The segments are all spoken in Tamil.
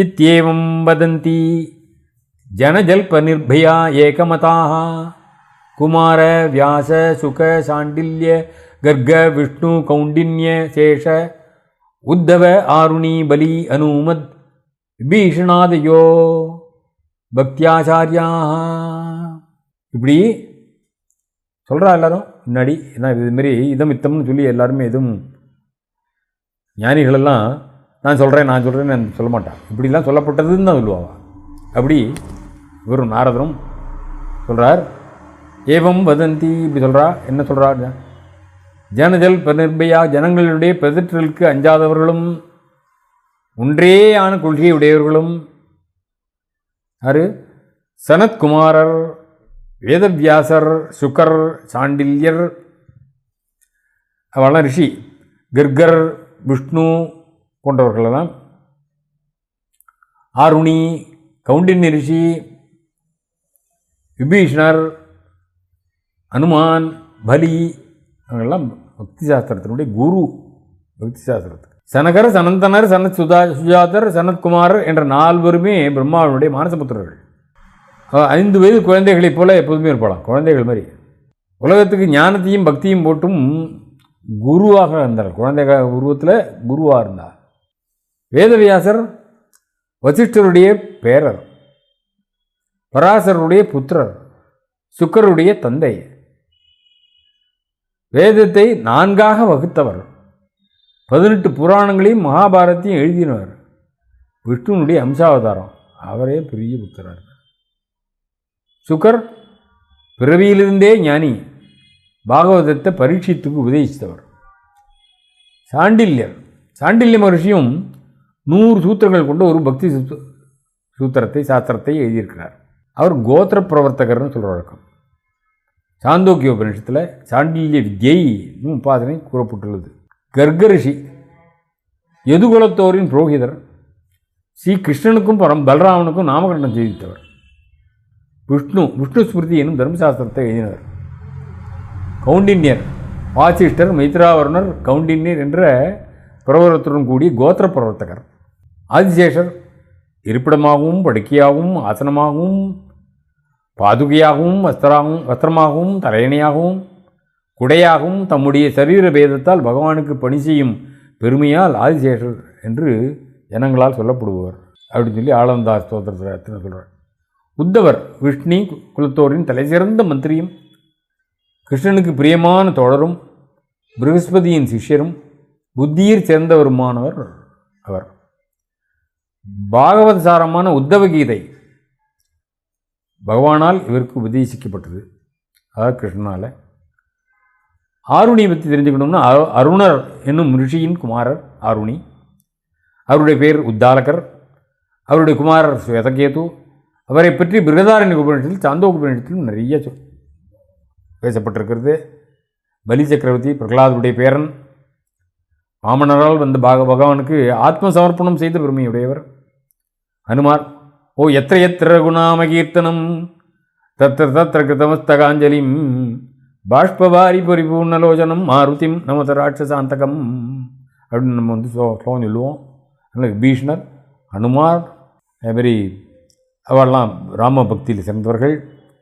இத்தியேவம் வதந்தி ஜனஜல்பநிர்பயா ஏகமதாக குமார வியாச சுக சாண்டில்ய கர்க விஷ்ணு கௌண்டின்ய சேஷ உத்தவ ஆருணி பலி அனுமத் விபீஷணாதயோ பக்தியாச்சாரியா இப்படி சொல்கிறா எல்லாரும் முன்னாடி ஏன்னா இதுமாரி இதம் இத்தம்னு சொல்லி எல்லாருமே எதுவும் ஞானிகளெல்லாம் நான் சொல்கிறேன் நான் சொல்கிறேன்னு நான் சொல்ல மாட்டான். இப்படிலாம் சொல்லப்பட்டதுன்னு தான் சொல்லுவாங்க அப்படி இவரும் நாரதரும் சொல்கிறார் ஏவம் வதந்தி இப்படி சொல்கிறா என்ன சொல்கிறா ஜனஜல் நிர்பயா ஜனங்களுடைய பெதற்றலுக்கு அஞ்சாதவர்களும் ஒன்றேயான கொள்கையை கொள்கை உடையவர்களும் யாரு? சனத்குமாரர் வேதவியாசர் சுகர் சாண்டில்யர். அவெல்லாம் ரிஷி. கர்கர் விஷ்ணு போன்றவர்களெல்லாம் ஆருணி கவுண்டின்ய ரிஷி விபீஷ்ணர் அனுமான் பலி அவங்கெல்லாம் பக்தி சாஸ்திரத்தினுடைய குரு பக்தி சாஸ்திரத்துக்கு. சனகர் சனந்தனர் சனத் சுதா சுஜாதர் சனத்குமாரர் என்ற நால்வருமே பிரம்மாவினுடைய மானசபுத்திரர்கள் ஐந்து வயது குழந்தைகளைப் போல எப்போதுமே இருப்பாளாம். குழந்தைகள் மாதிரி. உலகத்துக்கு ஞானத்தையும் பக்தியும் போட்டும் குருவாக இருந்தார் குழந்தை உருவத்தில் குருவாக இருந்தார் வேதவியாசர் வசிஷ்டருடைய பேரர் பராசருடைய புத்திரர் சுக்கருடைய தந்தை. வேதத்தை நான்காக வகுத்தவர். பதினெட்டு புராணங்களையும் மகாபாரத்தையும் எழுதினவர். விஷ்ணுனுடைய அம்சாவதாரம். அவரே பெரிய புத்திரர். சுக்கர் பிறவியிலிருந்தே ஞானி. பாகவதத்தை பரீட்சித்துக்கு உபதேசித்தவர். சாண்டில்யர். சாண்டில்ய மகர்ஷியும் நூறு சூத்திரங்கள் கொண்ட ஒரு பக்தி சூத்திரத்தை சாஸ்திரத்தை எழுதியிருக்கிறார். அவர் கோத்திர பிரவர்த்தகர்னு சொல்கிற வழக்கம். சாந்தோக்கிய உபநிஷத்தில் சாண்டில்ய வித்யை உபாசனை கூறப்பட்டுள்ளது. கர்கரிஷி எதுகுலத்தோரின் புரோகிதர் ஸ்ரீ கிருஷ்ணனுக்கும் பரம் பலராமனுக்கும் நாமகரணம் செய்தித்தவர். விஷ்ணு விஷ்ணு ஸ்மிருதி எனும் தர்மசாஸ்திரத்தை எழுதினவர் கவுண்டின்யர் வாசிஷ்டர் மைத்ராவர்ணர் கவுண்டின்யர் என்ற பிரவரத்துடன் கூடிய கோத்திர பிரவர்த்தகர். ஆதிசேஷர் இருப்பிடமாகவும் படுக்கையாகவும் ஆசனமாகவும் பாதுகையாகவும் வஸ்திராகவும் வஸ்திரமாகவும் தலையணையாகவும் குடையாகவும் தம்முடைய சரீர பேதத்தால் பகவானுக்கு பணி செய்யும் பெருமையால் ஆதிசேஷர் என்று ஜனங்களால் சொல்லப்படுவார் அப்படின்னு சொல்லி ஆளந்தார் ஸ்தோத்திரத்தில் சொல்கிறார் உத்தவர் விஷ்ணி குலத்தோரின் தலைசிறந்த மந்திரியும் கிருஷ்ணனுக்கு பிரியமான தோழரும் பிருகஸ்பதியின் சிஷ்யரும் புத்தியில் சேர்ந்தவருமானவர் அவர். பாகவத சாரமான உத்தவ கீதை பகவானால் இவருக்கு உபதேசிக்கப்பட்டது. அதாவது கிருஷ்ணனால். ஆருணியை பற்றி தெரிஞ்சுக்கணும்னா அருணர் என்னும் ரிஷியின் குமாரர் ஆருணி. அவருடைய பேர் உத்தாலகர். அவருடைய குமாரர் ஸ்வேதகேது அவரை பற்றி பிருகதாரண்ய உபநிஷத்தில் சாந்தோக உபநிஷத்திலும் நிறைய சொல் பேசப்பட்டிருக்கிறது. பலி சக்கரவர்த்தி பிரகலாதருடைய பேரன் வாமனரால் வந்த பாக பகவானுக்கு ஆத்ம சமர்ப்பணம் செய்த பெருமையுடையவர். ஹனுமார் ஓ எத்திர எத்திர குணாமகீர்த்தனம் தத்திர தத்திர கிருதமஸ்தகாஞ்சலிம் பாஷ்பவாரி பரிபூர்ணலோச்சனம் மாருதிம் நமத ராட்சசாந்தகம். அப்படின்னு நம்ம வந்து சோ ஸ்லோகம் சொல்லுவோம். அதனால் பீஷ்ணர் ஹனுமார் அதுமாரி அவெல்லாம் ராம பக்தியில் சிறந்தவர்கள்.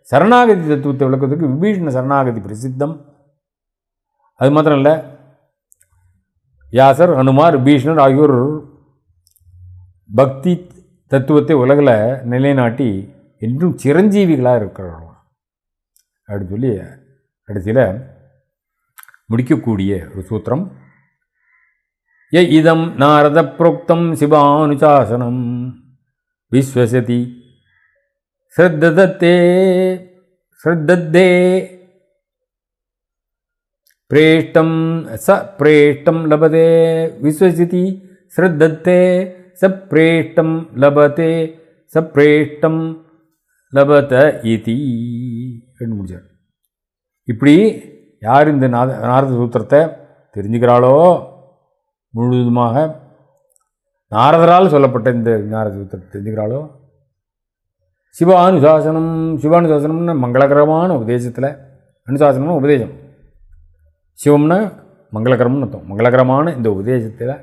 சரணாகதி தத்துவத்தை விளக்குவதற்கு விபீஷண சரணாகதி பிரசித்தம். அது மாத்திரம் இல்லை வியாசர் ஹனுமார் பீஷ்ணர் ஆகியோர் பக்தி தத்துவத்தை உலகில் நிலைநாட்டி என்றும் சிரஞ்சீவிகளாக இருக்கிறார்களாம். அப்படின்னு சொல்லி கடைசியில் முடிக்கக்கூடிய ஒரு சூத்திரம். ய இதம் நாரத புரோக்தம் சிவானுசாசனம். விஸ்வசதி. ஸ்ரத்ததத்தே ஸ்ரத்தத்தே. प्रेष्टं स प्रेष्टं लभते विश्वसिति श्रद्धत्ते स प्रेष्टं लभते स प्रेष्टं லபத இதி அப்படின்னு முடிச்சார் இப்படி யார் இந்த நாத நாரத சூத்திரத்தை தெரிஞ்சுக்கிறாளோ முழுவதுமாக நாரதரால் சொல்லப்பட்ட இந்த நாரத சூத்திரத்தை தெரிஞ்சுக்கிறாளோ சிவானுசாசனம் சிவானுசாசனம்னு மங்களகரமான உபதேசத்தில் அனுசாசனம்னு உபதேசம் சிவம்னா மங்களகரம்னு அர்த்தம். மங்களகரமான இந்த உபதேசத்தில்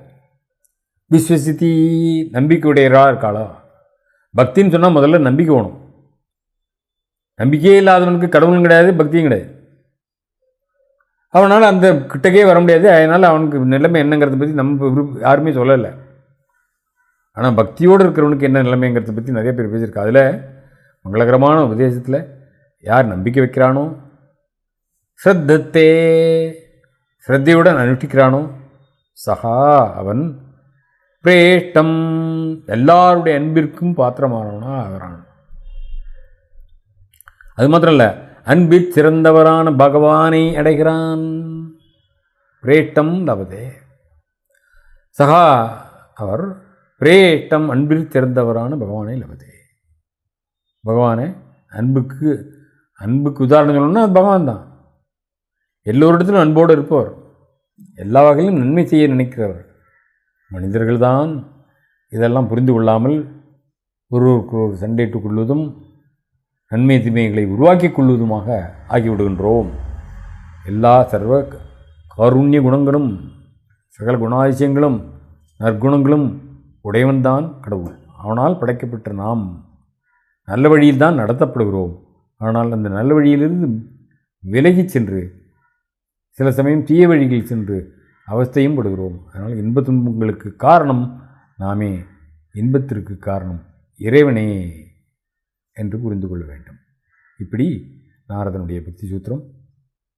விஸ்வசித்தி நம்பிக்கையுடையராக இருக்காளா? பக்தின்னு சொன்னால் முதல்ல நம்பிக்கை வேணும். நம்பிக்கையே இல்லாதவனுக்கு கடவுளும் கிடையாது பக்தியும் கிடையாது. அவனால் அந்த கிட்டக்கே வர முடியாது. அதனால் அவனுக்கு நிலைமை என்னங்கிறத பற்றி நம்ம யாருமே சொல்லலை. ஆனால் பக்தியோடு இருக்கிறவனுக்கு என்ன நிலைமைங்கிறத பற்றி நிறைய பேர் பேசியிருக்கா. அதில் மங்களகரமான உபதேசத்தில் யார் நம்பிக்கை வைக்கிறானோ? ஸ்ரத்தத்தே ஸ்ரத்தையுடன் அனுஷ்டிக்கிறானோ சகா அவன் பிரேஷ்டம். எல்லாருடைய அன்பிற்கும் பாத்திரமானவனாக ஆகிறான். அது மாத்திரம் இல்லை அன்பில் சிறந்தவரான பகவானை அடைகிறான். பிரேட்டம் லபதே சகா அவர் பிரேட்டம் அன்பில் சிறந்தவரான பகவானை லபதே பகவானே அன்புக்கு அன்புக்கு உதாரணம் சொல்லணும்னா அது பகவான் தான் எல்லோரிடத்திலும் அன்போடு இருப்பவர். எல்லா வகையிலும் நன்மை செய்ய நினைக்கிறவர். மனிதர்கள்தான் இதெல்லாம் புரிந்து கொள்ளாமல் ஒருவருக்கு ஒரு சண்டையிட்டுக் கொள்வதும் நன்மை தீமைகளை உருவாக்கிக் கொள்வதுமாக ஆகிவிடுகின்றோம். எல்லா சர்வ காருண்ய குணங்களும் சகல குணாதிசயங்களும் நற்குணங்களும் உடையவன்தான் கடவுள். அவனால் படைக்கப்பட்ட நாம் நல்ல வழியில்தான் நடத்தப்படுகிறோம். ஆனால் அந்த நல்ல வழியிலிருந்து விலகிச் சென்று சில சமயம் தீய வழிகளில் சென்று அவஸ்தையும் படுகிறோம். அதனால் இன்ப துன்பங்களுக்கு காரணம் நாமே. இன்பத்திற்கு காரணம் இறைவனே என்று புரிந்து கொள்ள வேண்டும். இப்படி நாரதனுடைய பக்தி சூத்திரம்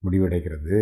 முடிவடைகிறது.